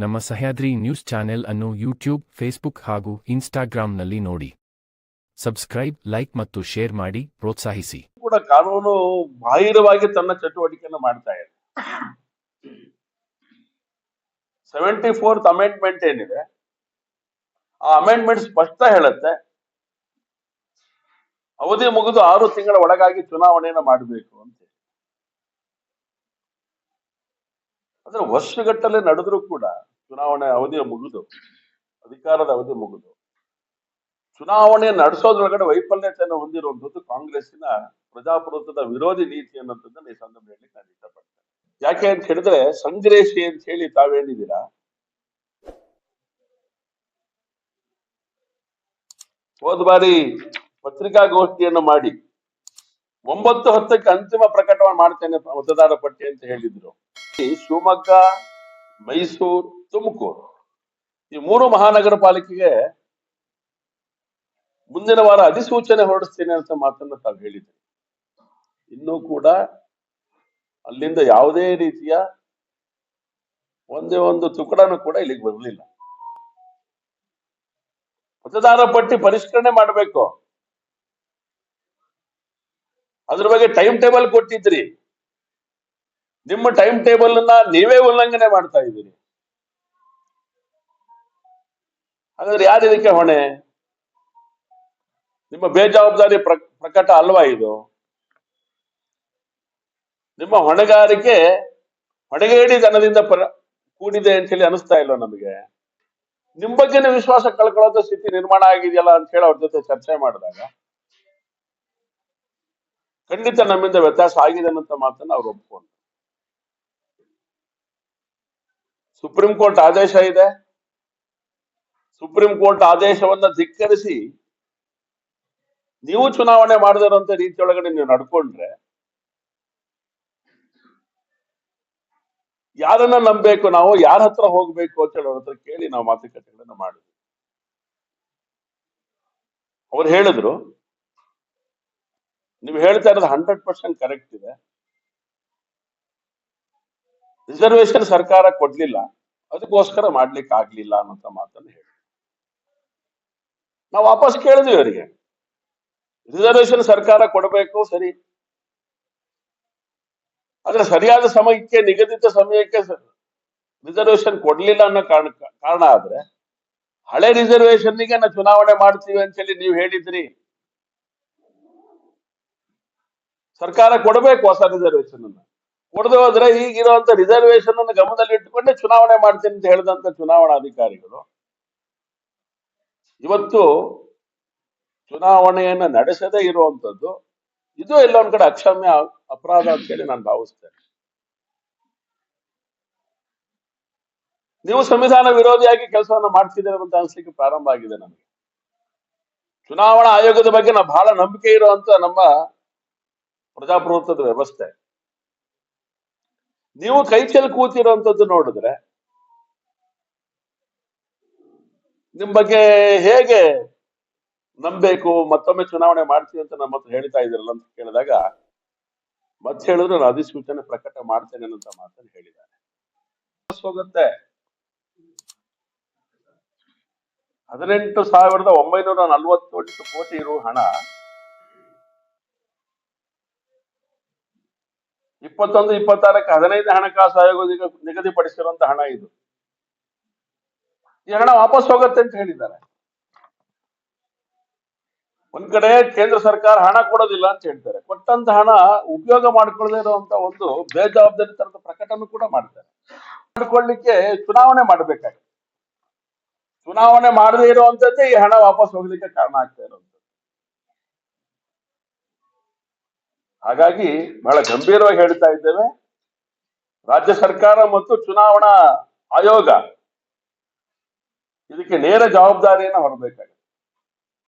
ನಮ್ಮ Sahyadri news channel ಅನ್ನು YouTube, Facebook ಹಾಗೂ ಇನ್ಸ್ಟಾಗ್ರಾಂನಲ್ಲಿ ನೋಡಿ. ಸಬ್ಸ್ಕ್ರೈಬ್, ಲೈಕ್ ಮತ್ತು ಶೇರ್ ಮಾಡಿ, ಪ್ರೋತ್ಸಾಹಿಸಿ. ಕೂಡ ಕಾನೂನು ಬಾಹಿರವಾಗಿ ತನ್ನ ಚಟುವಟಿಕೆಯನ್ನು ಮಾಡ್ತಾ ಇದೆ. ಸೆವೆಂಟಿ ಫೋರ್ತ್ ಅಮೆಂಡ್ಮೆಂಟ್ ಏನಿದೆ, ಆ ಅಮೆಂಡ್ಮೆಂಟ್ ಸ್ಪಷ್ಟ ಹೇಳುತ್ತೆ, ಅವಧಿ ಮುಗಿದು ಆರು ತಿಂಗಳ ಒಳಗಾಗಿ ಚುನಾವಣೆಯನ್ನು ಮಾಡಬೇಕು ಅಂತ ಅಂದ್ರೆ ವರ್ಷಗಟ್ಟಲೆ ನಡೆದ್ರು ಕೂಡ ಚುನಾವಣೆ ಅವಧಿ ಮುಗಿದು, ಅಧಿಕಾರದ ಅವಧಿ ಮುಗಿದು, ಚುನಾವಣೆ ನಡೆಸೋದ್ರೊಳಗಡೆ ವೈಫಲ್ಯತೆಯನ್ನು ಹೊಂದಿರುವಂತದ್ದು ಕಾಂಗ್ರೆಸ್ಸಿನ ಪ್ರಜಾಪ್ರಭುತ್ವದ ವಿರೋಧಿ ನೀತಿ ಅನ್ನೋದನ್ನ ಈ ಸಂದರ್ಭದಲ್ಲಿ ನಾನು ಇಷ್ಟಪಡ್ತೇನೆ. ಯಾಕೆ ಅಂತ ಹೇಳಿದ್ರೆ ಸಂಗ್ರೇಶಿ ಅಂತ ಹೇಳಿ ತಾವೇನಿದ್ದೀರಾ? ಹೋದ ಬಾರಿ ಪತ್ರಿಕಾಗೋಷ್ಠಿಯನ್ನು ಮಾಡಿ, ಒಂಬತ್ತು ಹತ್ತಕ್ಕೆ ಅಂತಿಮ ಪ್ರಕಟಣೆ ಮಾಡ್ತೇನೆ ಮತದಾರ ಪಟ್ಟಿ ಅಂತ ಹೇಳಿದ್ರು. ಶಿವಮೊಗ್ಗ, ಮೈಸೂರು, ತುಮಕೂರು ಈ ಮೂರು ಮಹಾನಗರ ಪಾಲಿಕೆಗೆ ಮುಂದಿನ ವಾರ ಅಧಿಸೂಚನೆ ಹೊರಡಿಸ್ತೇನೆ ಅಂತ ಮಾತನ್ನ ತಾವು ಹೇಳಿದ್ರಿ. ಇನ್ನೂ ಕೂಡ ಅಲ್ಲಿಂದ ಯಾವುದೇ ರೀತಿಯ ಒಂದೇ ಒಂದು ತುಕಡನು ಕೂಡ ಇಲ್ಲಿಗೆ ಬರಲಿಲ್ಲ. ಮತದಾರ ಪಟ್ಟಿ ಪರಿಷ್ಕರಣೆ ಮಾಡಬೇಕು. ಅದ್ರ ಬಗ್ಗೆ ಟೈಮ್ ಟೇಬಲ್ ಕೊಟ್ಟಿದ್ರಿ. ನಿಮ್ಮ ಟೈಮ್ ಟೇಬಲ್ ಅನ್ನ ನೀವೇ ಉಲ್ಲಂಘನೆ ಮಾಡ್ತಾ ಇದ್ದೀರಿ. ಹಾಗಾದ್ರೆ ಯಾರು ಇದಕ್ಕೆ ಹೊಣೆ? ನಿಮ್ಮ ಬೇಜವಾಬ್ದಾರಿ ಪ್ರ- ಪ್ರಕಟ ಅಲ್ವಾ ಇದು? ನಿಮ್ಮ ಹೊಣೆಗಾರಿಕೆ ಹೊಣೆಗೇಡಿ ಜನದಿಂದ ಪರ, ಕೂಡಿದೆ ಅಂತ ಹೇಳಿ ಅನಿಸ್ತಾ ಇಲ್ಲ ನಮಗೆ? ನಿಮ್ ಬಗ್ಗೆನೇ ವಿಶ್ವಾಸ ಕಳ್ಕೊಳ್ಳೋದ ಸ್ಥಿತಿ ನಿರ್ಮಾಣ ಆಗಿದೆಯಲ್ಲ ಅಂತ ಹೇಳಿ ಅವ್ರ ಜೊತೆ ಚರ್ಚೆ ಮಾಡಿದಾಗ ಖಂಡಿತ ನಮ್ಮಿಂದ ವ್ಯತ್ಯಾಸ ಆಗಿದೆ ಅನ್ನೋ ಮಾತನ್ನ ಅವ್ರು ಒಪ್ಕೊಂಡು ಸುಪ್ರೀಂ ಕೋರ್ಟ್ ಆದೇಶ ಇದೆ. ಸುಪ್ರೀಂ ಕೋರ್ಟ್ ಆದೇಶವನ್ನ ಧಿಕ್ಕರಿಸಿ ನೀವು ಚುನಾವಣೆ ಮಾಡದಿರುವಂತ ರೀತಿಯೊಳಗಡೆ ನೀವು ನಡ್ಕೊಂಡ್ರೆ ಯಾರನ್ನ ನಂಬಬೇಕು ನಾವು, ಯಾರ ಹತ್ರ ಹೋಗ್ಬೇಕು ಅಂತ ಹೇಳಿ ಅವ್ರ ಹತ್ರ ಕೇಳಿ ನಾವು ಮಾತುಕತೆಗಳನ್ನ ಮಾಡಿದ್ವಿ. ಅವ್ರು ಹೇಳಿದ್ರು, ನೀವು ಹೇಳ್ತಾ ಇರೋದು ಹಂಡ್ರೆಡ್ ಪರ್ಸೆಂಟ್ ಕರೆಕ್ಟ್ ಇದೆ. ರಿಸರ್ವೇಶನ್ ಸರ್ಕಾರ ಕೊಡ್ಲಿಲ್ಲ, ಅದಕ್ಕೋಸ್ಕರ ಮಾಡ್ಲಿಕ್ಕೆ ಆಗ್ಲಿಲ್ಲ ಅನ್ನೋಂತ ಮಾತನ್ನ ಹೇಳಿ. ನಾವು ವಾಪಸ್ ಕೇಳಿದ್ವಿ ಅವರಿಗೆ. ರಿಸರ್ವೇಶನ್ ಸರ್ಕಾರ ಕೊಡಬೇಕು, ಸರಿ. ಆದ್ರೆ ಸರಿಯಾದ ಸಮಯಕ್ಕೆ, ನಿಗದಿತ ಸಮಯಕ್ಕೆ ರಿಸರ್ವೇಶನ್ ಕೊಡ್ಲಿಲ್ಲ ಅನ್ನೋ ಕಾರಣ ಕಾರಣ ಆದ್ರೆ, ಹಳೆ ರಿಸರ್ವೇಶನ್ನಿಗೆ ನಾವು ಚುನಾವಣೆ ಮಾಡ್ತೀವಿ ಅಂತ ಹೇಳಿ ನೀವು ಹೇಳಿದ್ರಿ. ಸರ್ಕಾರ ಕೊಡಬೇಕು ಹೊಸ ರಿಸರ್ವೇಶನ್ ಅನ್ನ ಹೋದ್ರೆ ಈಗಿರುವಂತ ರಿಸರ್ವೇಶನ್ ಅನ್ನು ಗಮನದಲ್ಲಿ ಇಟ್ಟುಕೊಂಡೇ ಚುನಾವಣೆ ಮಾಡ್ತೀನಿ ಅಂತ ಹೇಳಿದಂತ ಚುನಾವಣಾ ಅಧಿಕಾರಿಗಳು, ಇವತ್ತು ಚುನಾವಣೆಯನ್ನ ನಡೆಸದೇ ಇರುವಂತದ್ದು ಇದು ಎಲ್ಲ ಒಂದ್ ಕಡೆ ಅಕ್ಷಮ್ಯ ಅಪರಾಧ ಅಂತ ಹೇಳಿ ನಾನು ಭಾವಿಸ್ತೇನೆ. ನೀವು ಸಂವಿಧಾನ ವಿರೋಧಿಯಾಗಿ ಕೆಲಸವನ್ನು ಮಾಡ್ತಿದ್ದೀರ ಅಂತ ಅನ್ಸ್ಲಿಕ್ಕೆ ಪ್ರಾರಂಭ ಆಗಿದೆ ನನಗೆ. ಚುನಾವಣಾ ಆಯೋಗದ ಬಗ್ಗೆ ನಾವು ಬಹಳ ನಂಬಿಕೆ ಇರುವಂತ ನಮ್ಮ ಪ್ರಜಾಪ್ರಭುತ್ವದ ವ್ಯವಸ್ಥೆ. ನೀವು ಕೈ ಚೆಲ್ಲಿ ಕೂತಿರುವಂತದ್ದು ನೋಡಿದ್ರೆ ನಿಮ್ ಬಗ್ಗೆ ಹೇಗೆ ನಂಬೇಕು, ಮತ್ತೊಮ್ಮೆ ಚುನಾವಣೆ ಮಾಡ್ತೀವಿ ಅಂತ ನಮ್ಮ ಹತ್ರ ಹೇಳ್ತಾ ಇದ್ರಲ್ಲ ಅಂತ ಕೇಳಿದಾಗ ಮತ್ತೆ ಹೇಳಿದ್ರು ನಾನು ಅಧಿಸೂಚನೆ ಪ್ರಕಟ ಮಾಡ್ತೇನೆ ಅಂತ ಮಾತನ್ನು ಹೇಳಿದ್ದಾರೆ. ಹೋಗುತ್ತೆ. ಹದಿನೆಂಟು ಸಾವಿರದ ಒಂಬೈನೂರ ನಲವತ್ತೆಂಟು ಕೋಟಿ ಇರುವ ಹಣ ಇಪ್ಪತ್ತೊಂದು, ಇಪ್ಪತ್ತಾರಕ್ಕೆ ಹದಿನೈದು ಹಣಕಾಸು ಆಯೋಗ ನಿಗ- ನಿಗದಿಪಡಿಸಿರುವಂತ ಹಣ ಇದು. ಈ ಹಣ ವಾಪಸ್ ಹೋಗುತ್ತೆ ಅಂತ ಹೇಳಿದ್ದಾರೆ. ಒಂದ್ ಕಡೆ ಕೇಂದ್ರ ಸರ್ಕಾರ ಹಣ ಕೊಡೋದಿಲ್ಲ ಅಂತ ಹೇಳ್ತಾರೆ. ಕೊಟ್ಟಂತ ಹಣ ಉಪಯೋಗ ಮಾಡ್ಕೊಳ್ಳದೆ ಇರುವಂತ ಒಂದು ಬೇಜವಾಬ್ದಾರಿ ತರದ ಪ್ರಕಟಣೆ ಕೂಡ ಮಾಡ್ತಾರೆ. ಮಾಡ್ಕೊಳ್ಳಿಕ್ಕೆ ಚುನಾವಣೆ ಮಾಡಬೇಕಾಗಿ ಚುನಾವಣೆ ಮಾಡದೇ ಇರುವಂತದ್ದೇ ಈ ಹಣ ವಾಪಸ್ ಹೋಗ್ಲಿಕ್ಕೆ ಕಾರಣ ಆಗ್ತಾ ಇರುವಂತದ್ದು ಹಾಗಾಗಿ ಬಹಳ ಗಂಭೀರವಾಗಿ ಹೇಳ್ತಾ ಇದ್ದೇವೆ. ರಾಜ್ಯ ಸರ್ಕಾರ ಮತ್ತು ಚುನಾವಣಾ ಆಯೋಗ ಇದಕ್ಕೆ ನೇರ ಜವಾಬ್ದಾರಿಯನ್ನ ಹೊರಬೇಕಾಗಿದೆ.